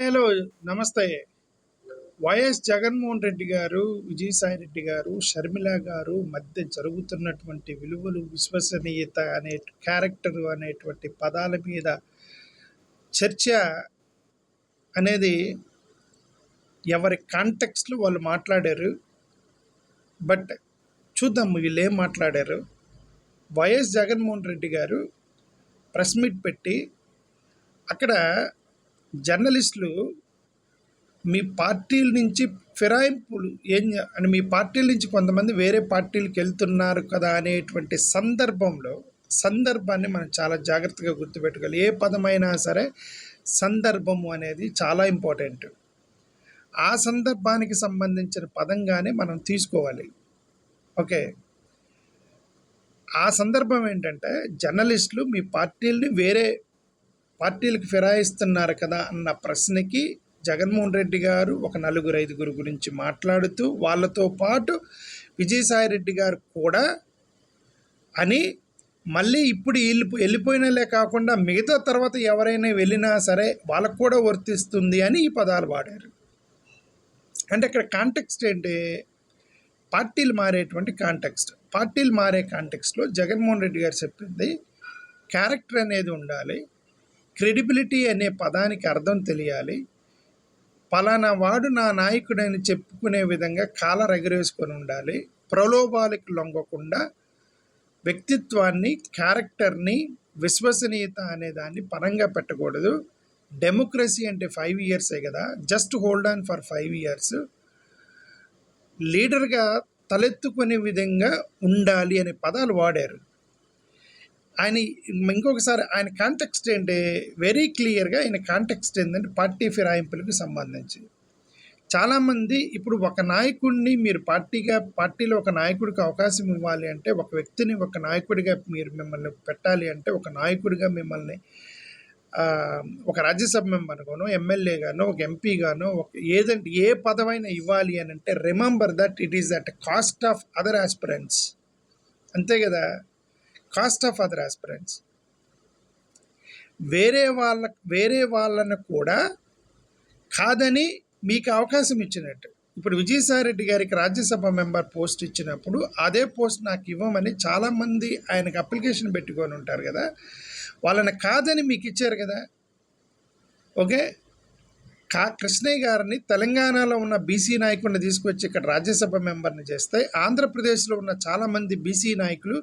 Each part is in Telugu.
హలో నమస్తే. వైఎస్ జగన్మోహన్ రెడ్డి గారు విజయసాయి రెడ్డి గారు షర్మిల గారు మధ్య జరుగుతున్నటువంటి విలువలు విశ్వసనీయత అనే క్యారెక్టర్ అనేటువంటి పదాల మీద చర్చ అనేది ఎవరి కాంటెక్స్లో వాళ్ళు మాట్లాడారు. బట్ చూద్దాం వీళ్ళు ఏం మాట్లాడారు. వైఎస్ జగన్మోహన్ రెడ్డి గారు ప్రెస్ మీట్ పెట్టి అక్కడ జర్నలిస్టులు మీ పార్టీల నుంచి ఫిరాయింపులు ఏం అని మీ పార్టీల నుంచి కొంతమంది వేరే పార్టీలకు వెళ్తున్నారు కదా అనేటువంటి సందర్భంలో సందర్భాన్ని మనం చాలా జాగ్రత్తగా గుర్తుపెట్టుకోవాలి. ఏ పదమైనా సరే సందర్భము అనేది చాలా ఇంపార్టెంట్. ఆ సందర్భానికి సంబంధించిన పదంగానే మనం తీసుకోవాలి. ఓకే? ఆ సందర్భం ఏంటంటే జర్నలిస్టులు మీ పార్టీలని వేరే పార్టీలకు ఫిరాయిస్తున్నారు కదా అన్న ప్రశ్నకి జగన్మోహన్ రెడ్డి గారు ఒక నలుగురు ఐదుగురు గురించి మాట్లాడుతూ వాళ్ళతో పాటు విజయసాయి రెడ్డి గారు కూడా అని మళ్ళీ ఇప్పుడు వీళ్ళు వెళ్ళిపోయినలే కాకుండా మిగతా తర్వాత ఎవరైనా వెళ్ళినా సరే వాళ్ళకు కూడా వర్తిస్తుంది అని ఈ పదాలు వాడారు. అంటే ఇక్కడ కాంటెక్స్ట్ ఏంటి? పార్టీలు మారేటువంటి కాంటెక్స్ట్ పార్టీలు మారే కాంటెక్స్ట్లో జగన్మోహన్ రెడ్డి గారు చెప్పింది క్యారెక్టర్ అనేది ఉండాలి. క్రెడిబిలిటీ అనే పదానికి అర్థం తెలియాలి. పలానా వాడు నా నాయకుడని చెప్పుకునే విధంగా కాలర్ ఎగరేసుకొని ఉండాలి. ప్రలోభాలకు లొంగకుండా వ్యక్తిత్వాన్ని క్యారెక్టర్ని విశ్వసనీయత అనే దాన్ని పరంగా పెట్టకూడదు. డెమోక్రసీ అంటే ఫైవ్ ఇయర్సే కదా. Just hold on for five years. లీడర్గా తలెత్తుకునే విధంగా ఉండాలి అనే పదాలు వాడారు. ఆయన ఇంకొకసారి ఆయన కాంటెక్స్ట్ ఏంటి? వెరీ క్లియర్గా ఆయన కాంటెక్స్ట్ ఏంటంటే పార్టీ ఫిరాయింపులకు సంబంధించి. చాలామంది ఇప్పుడు ఒక నాయకుడిని మీరు పార్టీగా పార్టీలో ఒక నాయకుడికి అవకాశం ఇవ్వాలి అంటే ఒక వ్యక్తిని ఒక నాయకుడిగా మీరు మిమ్మల్ని పెట్టాలి అంటే ఒక నాయకుడిగా మిమ్మల్ని ఒక రాజ్యసభ మెంబర్గానో ఎమ్మెల్యేగానో ఒక ఎంపీగానో ఒక ఏదంటే ఏ పదవైనా ఇవ్వాలి అని అంటే remember that it is that cost of other aspirants అంతే కదా? Cost of other aspirants. వేరే వాళ్ళ వేరే వాళ్ళను కూడా కాదని మీకు అవకాశం ఇచ్చినట్టు. ఇప్పుడు విజయసాయి రెడ్డి గారికి రాజ్యసభ మెంబర్ పోస్ట్ ఇచ్చినప్పుడు అదే పోస్ట్ నాకు ఇవ్వమని చాలామంది ఆయనకు అప్లికేషన్ పెట్టుకొని ఉంటారు కదా. వాళ్ళని కాదని మీకు ఇచ్చారు కదా. ఓకే? కా కృష్ణయ్య గారిని తెలంగాణలో ఉన్న బీసీ నాయకుడిని తీసుకొచ్చి ఇక్కడ రాజ్యసభ మెంబర్ని చేస్తే ఆంధ్రప్రదేశ్లో ఉన్న చాలామంది బీసీ నాయకులు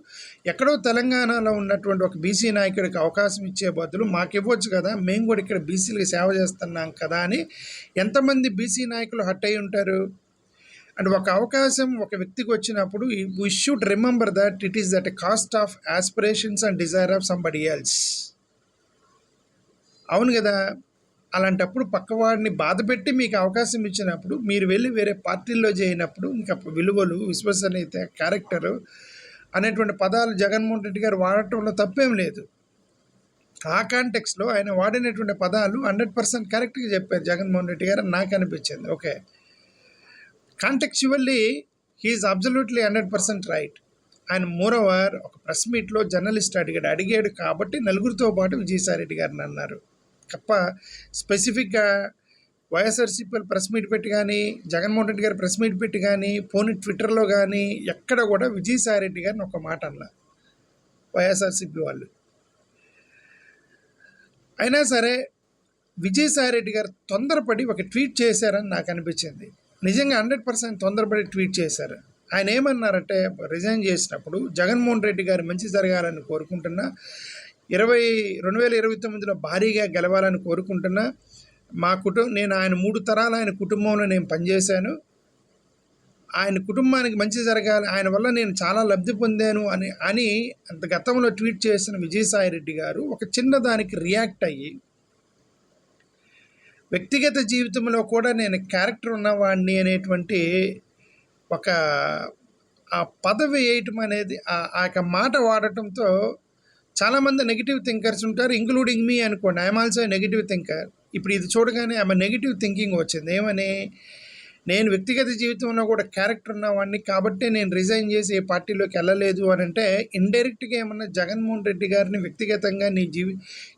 ఎక్కడో తెలంగాణలో ఉన్నటువంటి ఒక బీసీ నాయకుడికి అవకాశం ఇచ్చే బదులు మాకు ఇవ్వచ్చు కదా మేము కూడా ఇక్కడ బీసీలకు సేవ చేస్తున్నాం కదా అని ఎంతమంది బీసీ నాయకులు హట్ అయి ఉంటారు? అండ్ ఒక అవకాశం ఒక వ్యక్తికి వచ్చినప్పుడు we should remember that it is that cost of aspirations and desire of somebody else అవును కదా? అలాంటప్పుడు పక్కవాడిని బాధపెట్టి మీకు అవకాశం ఇచ్చినప్పుడు మీరు వెళ్ళి వేరే పార్టీల్లో చేయనప్పుడు ఇంకా విలువలు విశ్వసనీయత క్యారెక్టరు అనేటువంటి పదాలు జగన్మోహన్ రెడ్డి గారు వాడటంలో తప్పేం లేదు. ఆ కాంటెక్స్లో ఆయన వాడినటువంటి పదాలు హండ్రెడ్ పర్సెంట్ కరెక్ట్గా చెప్పారు జగన్మోహన్ రెడ్డి గారు అని నాకు అనిపించింది. Okay. Contextually he is absolutely hundred percent right. ఆయన మోర్ ఒక ప్రెస్ మీట్లో జర్నలిస్ట్ అడిగాడు అడిగాడు కాబట్టి నలుగురితో పాటు విజయసాయి రెడ్డి గారిని అన్నారు. తప్ప స్పెసిఫిక్గా వైఎస్ఆర్సీపీ ప్రెస్ మీట్ పెట్టి కానీ జగన్మోహన్ రెడ్డి గారు ప్రెస్ మీట్ పెట్టి కానీ పోనీ ట్విట్టర్లో కానీ ఎక్కడ కూడా విజయసాయి రెడ్డి గారిని ఒక మాట అనలా. వైఎస్ఆర్సీపీ వాళ్ళు. అయినా సరే విజయసాయి రెడ్డి గారు తొందరపడి ఒక ట్వీట్ చేశారని నాకు అనిపించింది. నిజంగా హండ్రెడ్ పర్సెంట్ తొందరపడి ట్వీట్ చేశారు. ఆయన ఏమన్నారంటే రిజైన్ చేసినప్పుడు జగన్మోహన్ రెడ్డి గారు మంచి జరగాలని కోరుకుంటున్నా ఇరవై రెండు వేల ఇరవై తొమ్మిదిలో భారీగా గెలవాలని కోరుకుంటున్నా. మా కుటుంబం నేను ఆయన మూడు తరాలు ఆయన కుటుంబంలో నేను పనిచేశాను. ఆయన కుటుంబానికి మంచి జరగాలి ఆయన వల్ల నేను చాలా లబ్ధి పొందాను అని అని అంత గతంలో ట్వీట్ చేసిన విజయసాయి రెడ్డి గారు ఒక చిన్న దానికి రియాక్ట్ అయ్యి వ్యక్తిగత జీవితంలో కూడా నేను క్యారెక్టర్ ఉన్నవాడిని అనేటువంటి ఒక ఆ పదవి వేయటం అనేది ఆ- ఆ యొక్క మాట వాడటంతో చాలామంది నెగిటివ్ థింకర్స్ ఉంటారు ఇంక్లూడింగ్ మీ అనుకోండి. ఐఎమ్ ఆల్సో నెగిటివ్ థింకర్ ఇప్పుడు ఇది చూడగానే ఆమె నెగిటివ్ థింకింగ్ వచ్చింది. ఏమని? నేను వ్యక్తిగత జీవితంలో కూడా క్యారెక్టర్ ఉన్నవాడిని కాబట్టి నేను రిజైన్ చేసి ఏ పార్టీలోకి వెళ్ళలేదు అని అంటే ఇండైరెక్ట్గా ఏమన్నా జగన్మోహన్ రెడ్డి గారిని వ్యక్తిగతంగా నీ జీవి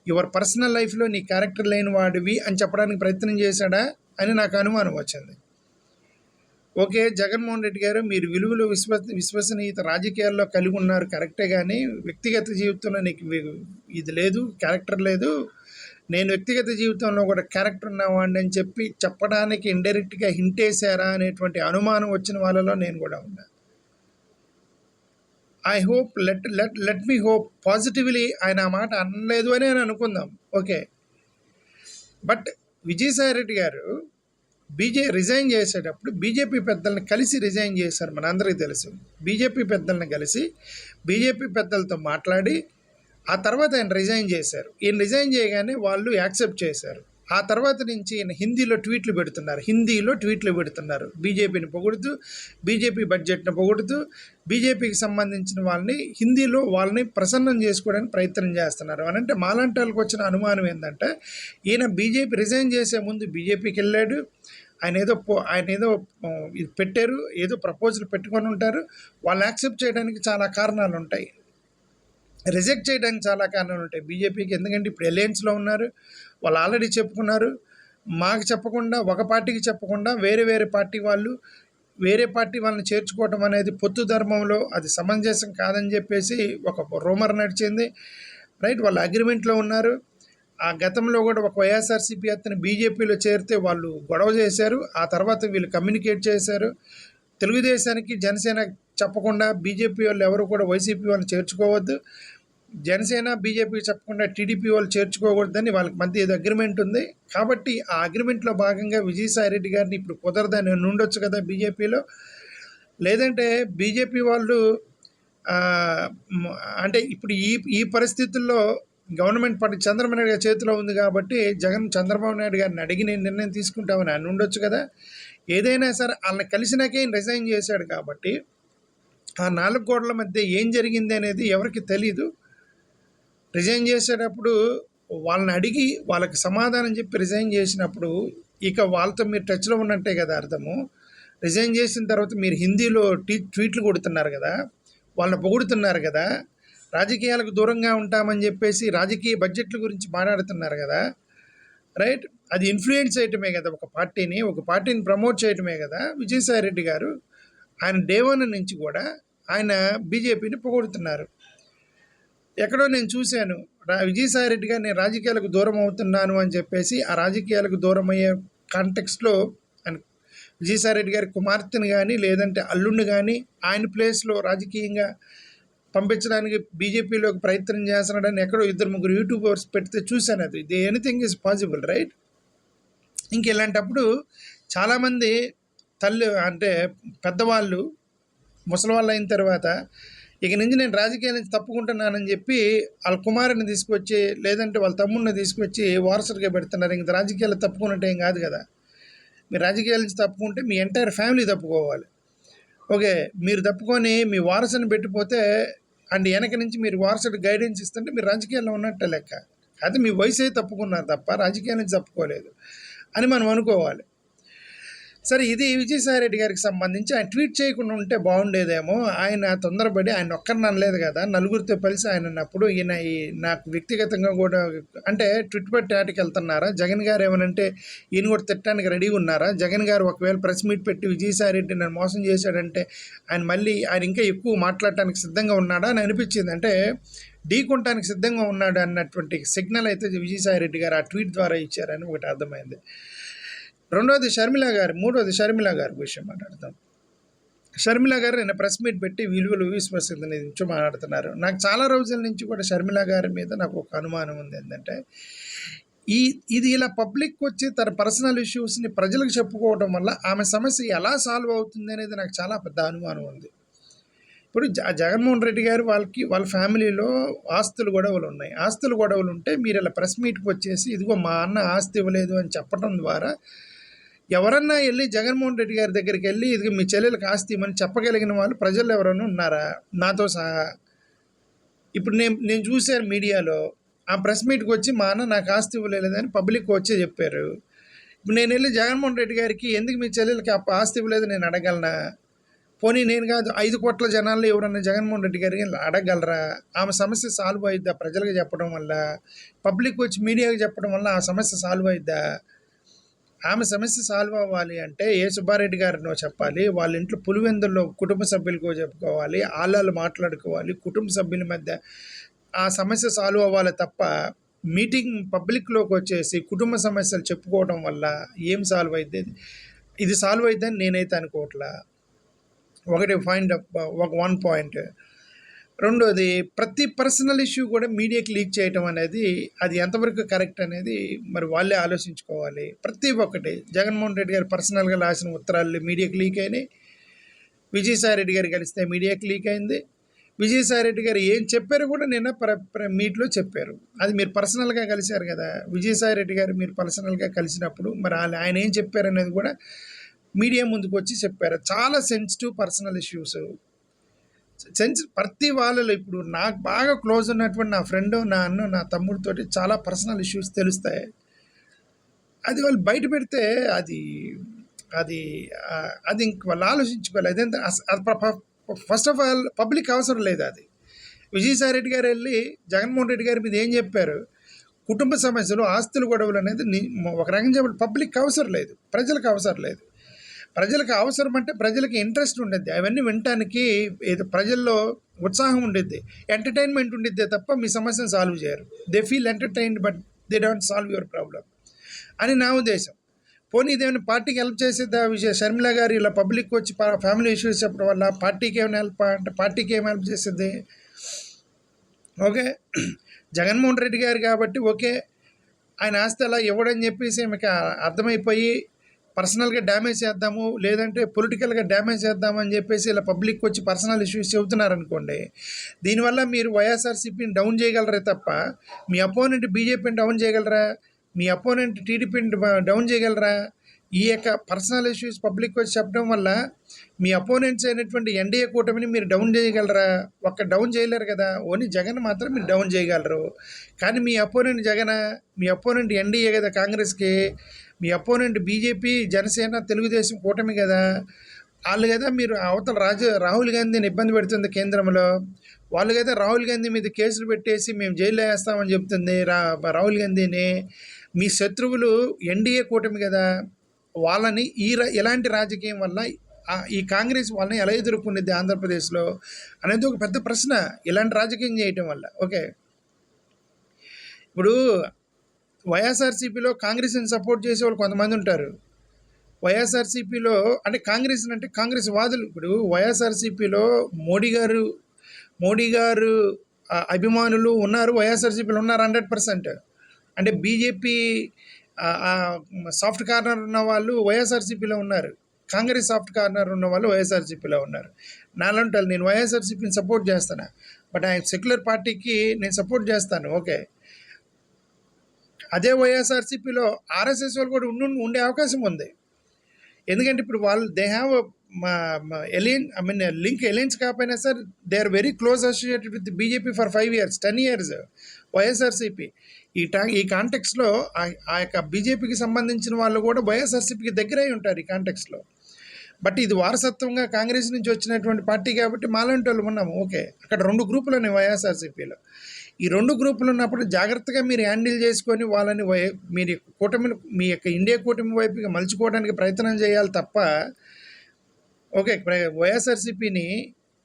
యువర్ పర్సనల్ లైఫ్లో నీ క్యారెక్టర్ లేని వాడివి అని చెప్పడానికి ప్రయత్నం చేశాడా అని నాకు అనుమానం వచ్చింది. ఓకే జగన్మోహన్ రెడ్డి గారు మీరు విలువలు విశ్వ విశ్వసనీయత రాజకీయాల్లో కలిగి ఉన్నారు కరెక్టే కానీ వ్యక్తిగత జీవితంలో నీకు ఇది లేదు క్యారెక్టర్ లేదు. నేను వ్యక్తిగత జీవితంలో కూడా క్యారెక్టర్ ఉన్నవాడిని అని చెప్పి చెప్పడానికి ఇండైరెక్ట్గా హింటేశారా అనేటువంటి అనుమానం వచ్చిన వాళ్ళలో నేను కూడా ఉన్నా. I hope let let let me hope positively ఆయన ఆ మాట అనలేదు అని అని అనుకుందాం. ఓకే. బట్ విజయసాయి రెడ్డి గారు బీజే రిజైన్ చేసేటప్పుడు బీజేపీ పెద్దల్ని కలిసి రిజైన్ చేశారు మనందరికీ తెలుసు. బీజేపీ పెద్దల్ని కలిసి బీజేపీ పెద్దలతో మాట్లాడి ఆ తర్వాత ఆయన రిజైన్ చేశారు. ఈయన రిజైన్ చేయగానే వాళ్ళు యాక్సెప్ట్ చేశారు. ఆ తర్వాత నుంచి ఈయన హిందీలో ట్వీట్లు పెడుతున్నారు. హిందీలో ట్వీట్లు పెడుతున్నారు. బీజేపీని పొగుడుతూ బీజేపీ బడ్జెట్ని పొగుడుతూ బీజేపీకి సంబంధించిన వాళ్ళని హిందీలో వాళ్ళని ప్రసన్నం చేసుకోవడానికి ప్రయత్నం చేస్తున్నారు. అని అంటే మాలాంటి వాళ్ళకి వచ్చిన అనుమానం ఏంటంటే ఈయన బీజేపీ రిజైన్ చేసే ముందు బీజేపీకి వెళ్ళాడు. ఆయన ఏదో పో ఆయన ఏదో ఇది పెట్టారు ఏదో ప్రపోజల్ పెట్టుకొని ఉంటారు. వాళ్ళు యాక్సెప్ట్ చేయడానికి చాలా కారణాలు ఉంటాయి. రిజెక్ట్ చేయడానికి చాలా కారణాలు ఉంటాయి. బీజేపీకి ఎందుకంటే ఇప్పుడు ఎలయన్స్లో ఉన్నారు. వాళ్ళు ఆల్రెడీ చెప్పుకున్నారు. మాకు చెప్పకుండా ఒక పార్టీకి చెప్పకుండా వేరే వేరే పార్టీ వాళ్ళు వేరే పార్టీ వాళ్ళని చేర్చుకోవటం అనేది పొత్తు ధర్మంలో అది సమంజసం కాదని చెప్పేసి ఒక రూమర్ నడిచింది. రైట్? వాళ్ళు అగ్రిమెంట్లో ఉన్నారు. ఆ గతంలో కూడా ఒక వైఎస్ఆర్సీపీ అతను బీజేపీలో చేరితే వాళ్ళు గొడవ చేశారు. ఆ తర్వాత వీళ్ళు కమ్యూనికేట్ చేశారు. తెలుగుదేశానికి జనసేన చెప్పకుండా బీజేపీ వాళ్ళు ఎవరు కూడా వైసీపీ వాళ్ళు చేర్చుకోవద్దు. జనసేన బీజేపీ చెప్పకుండా టీడీపీ వాళ్ళు చేర్చుకోకూడదని వాళ్ళకి మధ్య ఏదో అగ్రిమెంట్ ఉంది. కాబట్టి ఆ అగ్రిమెంట్లో భాగంగా విజయసాయి రెడ్డి గారిని ఇప్పుడు కుదరదని ఉండొచ్చు కదా బీజేపీలో. లేదంటే బీజేపీ వాళ్ళు అంటే ఇప్పుడు ఈ ఈ పరిస్థితుల్లో గవర్నమెంట్ పార్టీ చంద్రబాబు నాయుడు గారి చేతిలో ఉంది కాబట్టి జగన్ చంద్రబాబు నాయుడు గారిని అడిగి నేను నిర్ణయం తీసుకుంటామని అని ఉండొచ్చు కదా. ఏదైనా సరే వాళ్ళని కలిసినాకే రిజైన్ చేశాడు కాబట్టి ఆ నాలుగు గోడల మధ్య ఏం జరిగింది అనేది ఎవరికి తెలీదు. రిజైన్ చేసేటప్పుడు వాళ్ళని అడిగి వాళ్ళకి సమాధానం చెప్పి రిజైన్ చేసినప్పుడు ఇక వాళ్ళతో మీరు టచ్లో ఉన్నట్టే కదా అర్థము. రిజైన్ చేసిన తర్వాత మీరు హిందీలో టీ ట్వీట్లు కొడుతున్నారు కదా వాళ్ళని పొగుడుతున్నారు కదా రాజకీయాలకు దూరంగా ఉంటామని చెప్పేసి రాజకీయ బడ్జెట్ల గురించి మాట్లాడుతున్నారు కదా రైట్? అది ఇన్ఫ్లుయెన్స్ చేయటమే కదా ఒక పార్టీని ఒక పార్టీని ప్రమోట్ చేయటమే కదా విజయసాయి రెడ్డి గారు. ఆయన దేవన నుంచి కూడా ఆయన బీజేపీని పొగుడుతున్నారు. ఎక్కడో నేను చూశాను. విజయసాయి రెడ్డి గారు నేను రాజకీయాలకు దూరం అవుతున్నాను అని చెప్పేసి ఆ రాజకీయాలకు దూరం అయ్యే కాంటెక్స్లో ఆయన విజయసాయి రెడ్డి గారి కుమార్తెను కానీ లేదంటే అల్లుడిని కానీ ఆయన ప్లేస్లో రాజకీయంగా పంపించడానికి బీజేపీలోకి ప్రయత్నం చేస్తున్నాడని ఎక్కడో ఇద్దరు ముగ్గురు యూట్యూబర్స్ పెడితే చూశాను అది. ఇది ఎనీథింగ్ ఈజ్ పాసిబుల్ రైట్ ఇంక ఇలాంటప్పుడు చాలామంది తల్లి అంటే పెద్దవాళ్ళు ముసలివాళ్ళు అయిన తర్వాత ఇక నుంచి నేను రాజకీయాల నుంచి తప్పుకుంటున్నానని చెప్పి వాళ్ళ కుమారుని తీసుకొచ్చి లేదంటే వాళ్ళ తమ్ముడిని తీసుకొచ్చి వారసుడిగా పెడుతున్నారు. ఇంక రాజకీయాలు తప్పుకున్నట్టు ఏం కాదు కదా. మీరు రాజకీయాల నుంచి తప్పుకుంటే మీ ఎంటైర్ ఫ్యామిలీ తప్పుకోవాలి. ఓకే మీరు తప్పుకొని మీ వారసుని పెట్టిపోతే అండ్ వెనక నుంచి మీరు వారసుడు గైడెన్స్ ఇస్తుంటే మీరు రాజకీయాల్లో ఉన్నట్టే లెక్క. అది మీ వయసే తప్పుకున్నారు తప్ప రాజకీయాల నుంచి తప్పుకోలేదు అని మనం అనుకోవాలి. సరే ఇది విజయసాయి రెడ్డి గారికి సంబంధించి ఆయన ట్వీట్ చేయకుండా ఉంటే బాగుండేదేమో. ఆయన తొందరపడి ఆయన ఒక్కరిని అనలేదు కదా. నలుగురితో కలిసి ఆయన అన్నప్పుడు ఈయన ఈ నాకు వ్యక్తిగతంగా కూడా అంటే ట్విట్ పెట్టి ఆటకి వెళ్తున్నారా జగన్ గారు ఏమనంటే ఈయన కూడా తిట్టడానికి రెడీగా ఉన్నారా? జగన్ గారు ఒకవేళ ప్రెస్ మీట్ పెట్టి విజయసాయి రెడ్డి నన్ను మోసం చేశాడంటే ఆయన మళ్ళీ ఆయన ఇంకా ఎక్కువ మాట్లాడటానికి సిద్ధంగా ఉన్నాడా అని అనిపించింది. అంటే ఢీకొనటానికి సిద్ధంగా ఉన్నాడు అన్నటువంటి సిగ్నల్ అయితే విజయసాయి రెడ్డి గారు ఆ ట్వీట్ ద్వారా ఇచ్చారని ఒకటి అర్థమైంది. రెండోది షర్మిల గారు మూడోది షర్మిల గారి విషయం మాట్లాడతాం షర్మిల గారు నిన్న ప్రెస్ మీట్ పెట్టి విలువలు విశ్వసత నుంచి మాట్లాడుతున్నారు. నాకు చాలా రోజుల నుంచి కూడా షర్మిల గారి మీద నాకు ఒక అనుమానం ఉంది ఏంటంటే ఈ ఇది ఇలా పబ్లిక్ వచ్చి తన పర్సనల్ ఇష్యూస్ని ప్రజలకు చెప్పుకోవడం వల్ల ఆమె సమస్య ఎలా సాల్వ్ అవుతుంది అనేది నాకు చాలా పెద్ద అనుమానం ఉంది. ఇప్పుడు జ జగన్మోహన్ రెడ్డి గారు వాళ్ళకి వాళ్ళ ఫ్యామిలీలో ఆస్తులు గొడవలు ఉన్నాయి. ఆస్తులు గొడవలు ఉంటే మీరు ఇలా ప్రెస్ మీట్కి వచ్చేసి ఇదిగో మా అన్న ఆస్తి ఇవ్వలేదు అని చెప్పడం ద్వారా ఎవరన్నా వెళ్ళి జగన్మోహన్ రెడ్డి గారి దగ్గరికి వెళ్ళి ఇది మీ చెల్లెలకు ఆస్తి ఇవ్వమని చెప్పగలిగిన వాళ్ళు ప్రజలు ఎవరైనా ఉన్నారా? నాతో సహా. ఇప్పుడు నేను నేను చూశాను మీడియాలో ఆ ప్రెస్ మీట్కి వచ్చి మా అన్న నాకు ఆస్తి ఇవ్వలేదని పబ్లిక్ వచ్చే చెప్పారు. ఇప్పుడు నేను వెళ్ళి జగన్మోహన్ రెడ్డి గారికి ఎందుకు మీ చెల్లెలకి ఆ ఆస్తి ఇవ్వలేదు నేను అడగలనా? పోనీ నేను కాదు ఐదు కోట్ల జనాల్లో ఎవరన్నా జగన్మోహన్ రెడ్డి గారికి అడగలరా? ఆమె సమస్య సాల్వ్ అయిద్దా ప్రజలకు చెప్పడం వల్ల? పబ్లిక్ వచ్చి మీడియాకి చెప్పడం వల్ల ఆ సమస్య సాల్వ్ అయిద్దా ఆమె సమస్య సాల్వ్ అవ్వాలి అంటే ఏ సుబ్బారెడ్డి గారినో చెప్పాలి వాళ్ళ ఇంట్లో పులివెందుల్లో కుటుంబ సభ్యులకో చెప్పుకోవాలి ఆళ్ళాలు మాట్లాడుకోవాలి కుటుంబ సభ్యుల మధ్య ఆ సమస్య సాల్వ్ అవ్వాలి తప్ప మీటింగ్ పబ్లిక్లోకి వచ్చేసి కుటుంబ సమస్యలు చెప్పుకోవడం వల్ల ఏం సాల్వ్ అయితే ఇది సాల్వ్ అయిద్దని నేనైతే అనుకోవట్లా. ఒకటి పాయింట్ ఒక వన్ పాయింట్ రెండోది ప్రతి పర్సనల్ ఇష్యూ కూడా మీడియాకి లీక్ చేయటం అనేది అది ఎంతవరకు కరెక్ట్ అనేది మరి వాళ్ళే ఆలోచించుకోవాలి. ప్రతి ఒక్కటి జగన్మోహన్ రెడ్డి గారు పర్సనల్గా రాసిన ఉత్తరాలు మీడియాకి లీక్ అయినాయి. విజయసాయి రెడ్డి గారు కలిస్తే మీడియాకి లీక్ అయింది. విజయసాయి రెడ్డి గారు ఏం చెప్పారు కూడా నిన్న ప్ర ప్ర మీట్లో చెప్పారు. అది మీరు పర్సనల్గా కలిశారు కదా విజయసాయి రెడ్డి గారు మీరు పర్సనల్గా కలిసినప్పుడు మరి వాళ్ళు ఆయన ఏం చెప్పారు అనేది కూడా మీడియా ముందుకు వచ్చి చెప్పారు. చాలా సెన్సిటివ్ పర్సనల్ ఇష్యూస్. సెన్స్ ప్రతి వాళ్ళలో ఇప్పుడు నాకు బాగా క్లోజ్ ఉన్నటువంటి నా ఫ్రెండ్ నా అన్న నా తమ్ముడితోటి చాలా పర్సనల్ ఇష్యూస్ తెలుస్తాయి. అది వాళ్ళు బయట పెడితే అది అది అది ఇంక వాళ్ళు ఆలోచించుకోవాలి. అదేంటే ఫస్ట్ ఆఫ్ ఆల్ పబ్లిక్ అవసరం లేదు అది. విజయసాయి రెడ్డి గారు వెళ్ళి జగన్మోహన్ రెడ్డి గారి మీద ఏం చెప్పారు? కుటుంబ సమస్యలు ఆస్తుల గొడవలు అనేది ఒక రకంగా చెప్పాలి పబ్లిక్ అవసరం లేదు. ప్రజలకు అవసరం లేదు. ప్రజలకు అవసరం అంటే ప్రజలకి ఇంట్రెస్ట్ ఉండేది అవన్నీ వినటానికి ఏదో ప్రజల్లో ఉత్సాహం ఉండేది ఎంటర్టైన్మెంట్ ఉండిద్దే తప్ప మీ సమస్యను సాల్వ్ చేయరు. They feel entertained but they don't solve your problem అని నా ఉద్దేశం. పోనీ ఇదేమైనా పార్టీకి హెల్ప్ చేసేదా విజయ షర్మిల గారు? ఇలా పబ్లిక్ వచ్చి ఫ్యామిలీ ఇష్యూస్ చెప్పడం వల్ల పార్టీకి ఏమైనా హెల్ప్ అంటే పార్టీకి ఏం హెల్ప్ చేసేది? ఓకే. జగన్మోహన్ రెడ్డి గారు కాబట్టి ఓకే. ఆయన ఆస్తి అలా ఇవ్వడని చెప్పేసి మీకు అర్థమైపోయి పర్సనల్గా డ్యామేజ్ చేద్దాము లేదంటే పొలిటికల్గా డ్యామేజ్ చేద్దాము అని చెప్పేసి ఇలా పబ్లిక్ వచ్చి పర్సనల్ ఇష్యూస్ చెబుతున్నారనుకోండి దీనివల్ల మీరు వైఎస్ఆర్సీపీని డౌన్ చేయగలరే తప్ప మీ అపోనెంట్ బీజేపీని డౌన్ చేయగలరా? మీ అపోనెంట్ టీడీపీని డౌన్ చేయగలరా? ఈ యొక్క పర్సనల్ ఇష్యూస్ పబ్లిక్ వచ్చి చెప్పడం వల్ల మీ అపోనెంట్స్ అయినటువంటి ఎన్డీఏ కూటమిని మీరు డౌన్ చేయగలరా? ఒక్క డౌన్ చేయలేరు కదా ఓన్లీ జగన్ మాత్రం మీరు డౌన్ చేయగలరు. కానీ మీ అపోనెంట్ జగన్? మీ అపోనెంట్ ఎన్డీఏ కదా కాంగ్రెస్కి? మీ అపోనెంట్ బీజేపీ జనసేన తెలుగుదేశం కూటమి కదా. వాళ్ళు కదా మీరు అవతల రాజు రాహుల్ గాంధీని ఇబ్బంది పెడుతుంది కేంద్రంలో. వాళ్ళు కదా రాహుల్ గాంధీ మీద కేసులు పెట్టేసి మేము జైల్లో వేస్తామని చెప్తుంది రా రాహుల్ గాంధీని. మీ శత్రువులు ఎన్డీఏ కూటమి కదా. వాళ్ళని ఈ ఇలాంటి రాజకీయం వల్ల ఈ కాంగ్రెస్ వాళ్ళని ఎలా ఎదుర్కొనేది ఆంధ్రప్రదేశ్లో అనేది ఒక పెద్ద ప్రశ్న ఇలాంటి రాజకీయం చేయటం వల్ల. ఓకే. ఇప్పుడు వైఎస్ఆర్సీపీలో కాంగ్రెస్ని సపోర్ట్ చేసే వాళ్ళు కొంతమంది ఉంటారు. వైఎస్ఆర్సీపీలో అంటే కాంగ్రెస్ అంటే కాంగ్రెస్ వాదులు. ఇప్పుడు వైఎస్ఆర్సీపీలో మోడీ గారు మోడీ గారు అభిమానులు ఉన్నారు వైఎస్ఆర్సీపీలో ఉన్నారు హండ్రెడ్ పర్సెంట్. అంటే బీజేపీ సాఫ్ట్ కార్నర్ ఉన్న వాళ్ళు వైఎస్ఆర్సీపీలో ఉన్నారు. కాంగ్రెస్ సాఫ్ట్ కార్నర్ ఉన్న వాళ్ళు వైఎస్ఆర్సీపీలో ఉన్నారు. నాలంటారు నేను వైఎస్ఆర్సీపీని సపోర్ట్ చేస్తాను? బట్ ఆయన సెక్యులర్ పార్టీకి నేను సపోర్ట్ చేస్తాను ఓకే. అదే వైఎస్ఆర్సీపీలో ఆర్ఎస్ఎస్ వాళ్ళు కూడా ఉండి ఉండే అవకాశం ఉంది. ఎందుకంటే ఇప్పుడు వాళ్ళు they have alliance I mean link alliance కాకపోయినా sir they are very close associated with BJP for five years ten years YSRCP ఈ టా ఈ కాంటెక్స్లో ఆ యొక్క బీజేపీకి సంబంధించిన వాళ్ళు కూడా వైఎస్ఆర్సీపీకి దగ్గరై ఉంటారు ఈ కాంటెక్స్లో బట్ ఇది వారసత్వంగా కాంగ్రెస్ నుంచి వచ్చినటువంటి పార్టీ కాబట్టి మాలాంటి వాళ్ళు ఉన్నాము. ఓకే అక్కడ రెండు గ్రూపులు ఉన్నాయి వైఎస్ఆర్సీపీలో ఈ రెండు గ్రూపులు ఉన్నప్పుడు జాగ్రత్తగా మీరు హ్యాండిల్ చేసుకొని వాళ్ళని వై మీరు కూటమిని మీ యొక్క ఇండియా కూటమి వైపుగా మలుచుకోవడానికి ప్రయత్నం చేయాలి తప్ప ఓకే వైఎస్ఆర్సీపీని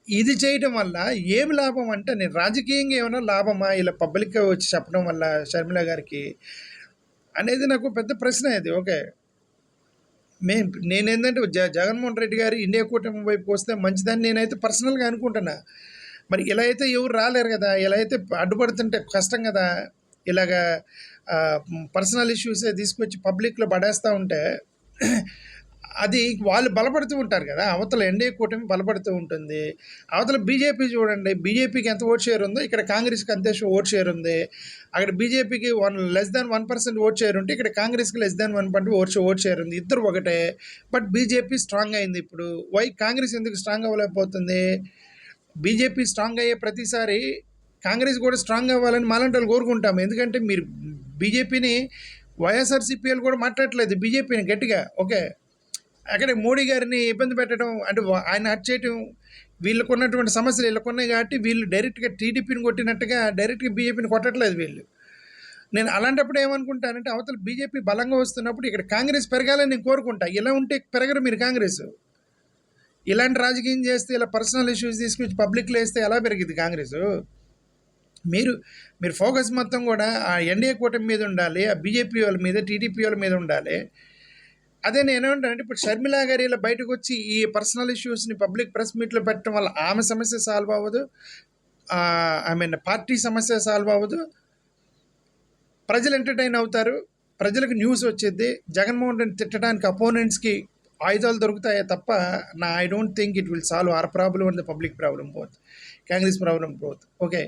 ఇది చేయడం వల్ల ఏమి లాభం అంటే నేను రాజకీయంగా ఏమైనా లాభమా? ఇలా పబ్లిక్గా వచ్చి చెప్పడం వల్ల షర్మిల గారికి అనేది నాకు పెద్ద ప్రశ్న ఇది ఓకే. మేము నేనేంటంటే జ జగన్మోహన్ రెడ్డి గారు ఇండియా కూటమి వైపు వస్తే మంచిదని నేనైతే పర్సనల్గా అనుకుంటున్నా. మరి ఇలా అయితే ఎవరు రాలేరు కదా ఇలా అయితే అడ్డుపడుతుంటే కష్టం కదా. ఇలాగా పర్సనల్ ఇష్యూస్ తీసుకొచ్చి పబ్లిక్లో పడేస్తూ ఉంటే అది వాళ్ళు బలపడుతూ ఉంటారు కదా. అవతల ఎన్డీఏ కూటమి బలపడుతూ ఉంటుంది. అవతల బీజేపీ చూడండి బీజేపీకి ఎంత ఓట్ షేర్ ఉందో ఇక్కడ కాంగ్రెస్కి అంతే ఓట్ షేర్ ఉంది. అక్కడ బీజేపీకి one less than one percent vote share ఉంటే ఇక్కడ కాంగ్రెస్కి less than one percent vote vote share ఉంది. ఇద్దరు ఒకటే. బట్ బీజేపీ స్ట్రాంగ్ అయింది ఇప్పుడు. వై కాంగ్రెస్ ఎందుకు స్ట్రాంగ్ అవ్వలేకపోతుంది? బీజేపీ స్ట్రాంగ్ అయ్యే ప్రతిసారి కాంగ్రెస్ కూడా స్ట్రాంగ్ అవ్వాలని మాలంటలు కోరుకుంటాము. ఎందుకంటే మీరు బీజేపీని వైఎస్ఆర్సీపీఎల్ కూడా మాట్లాడట్లేదు. బీజేపీని గట్టిగా. ఓకే. అక్కడే మోడీ గారిని ఇబ్బంది పెట్టడం అంటే ఆయన హట్ చేయటం వీళ్ళకు ఉన్నటువంటి సమస్యలు వీళ్ళకు ఉన్నాయి కాబట్టి వీళ్ళు డైరెక్ట్గా టీడీపీని కొట్టినట్టుగా డైరెక్ట్గా బీజేపీని కొట్టట్లేదు వీళ్ళు. నేను అలాంటప్పుడు ఏమనుకుంటానంటే అవతల బీజేపీ బలంగా వస్తున్నప్పుడు ఇక్కడ కాంగ్రెస్ పెరగాలని నేను కోరుకుంటా. ఇలా ఉంటే పెరగరు మీరు కాంగ్రెస్. ఇలాంటి రాజకీయం చేస్తే ఇలా పర్సనల్ ఇష్యూస్ తీసుకొచ్చి పబ్లిక్లో వేస్తే ఎలా పెరిగింది కాంగ్రెస్? మీరు మీరు ఫోకస్ మొత్తం కూడా ఆ ఎన్డీఏ కూటమి మీద ఉండాలి ఆ బీజేపీ వాళ్ళ మీద టీడీపీ వాళ్ళ మీద ఉండాలి. అదే నేను ఏమంటానంటే ఇప్పుడు షర్మిలా గారు ఇలా బయటకు వచ్చి ఈ పర్సనల్ ఇష్యూస్ని పబ్లిక్ ప్రెస్ మీట్లో పెట్టడం వల్ల ఆమె సమస్య సాల్వ్ అవ్వదు ఐ మీన్ పార్టీ సమస్య సాల్వ్ అవ్వదు. ప్రజలు ఎంటర్టైన్ అవుతారు ప్రజలకు న్యూస్ వచ్చేది జగన్మోహన్ రెడ్డి తిట్టడానికి అపోనెంట్స్కి ఆయుధాలు దొరుకుతాయే తప్ప నా I don't think it will solve our problem and the public problem both Congress problem both okay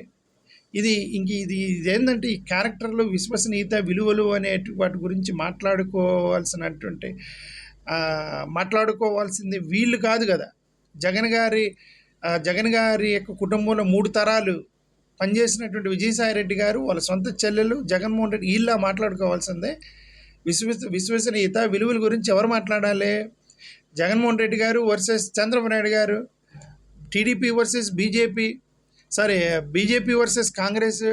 ఇది ఇంక ఇది ఇది ఏంటంటే ఈ క్యారెక్టర్లు విశ్వసనీయత విలువలు అనే వాటి గురించి మాట్లాడుకోవాల్సినటువంటి మాట్లాడుకోవాల్సింది వీళ్ళు కాదు కదా. జగన్ గారి జగన్ గారి యొక్క కుటుంబంలో మూడు తరాలు పనిచేసినటువంటి విజయసాయి రెడ్డి గారు వాళ్ళ సొంత చెల్లెలు జగన్మోహన్ రెడ్డి వీళ్ళ మాట్లాడుకోవాల్సిందే. విశ్వస విశ్వసనీయత విలువల గురించి ఎవరు మాట్లాడాలి? జగన్మోహన్ రెడ్డి గారు versus Chandrababu Naidu garu TDP versus BJP sorry BJP versus Congress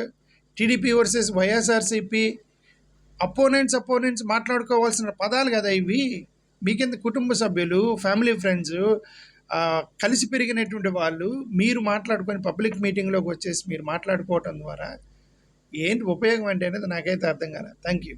TDP versus YSRCP opponents opponents మాట్లాడుకోవాల్సిన పదాలు కదా ఇవి. మీకెంత కుటుంబ సభ్యులు ఫ్యామిలీ ఫ్రెండ్స్ కలిసి పెరిగినటువంటి వాళ్ళు మీరు మాట్లాడుకొని పబ్లిక్ మీటింగ్లోకి వచ్చేసి మీరు మాట్లాడుకోవటం ద్వారా ఏంటి ఉపయోగం అంటే అనేది నాకైతే అర్థం కాలేదు థ్యాంక్ యూ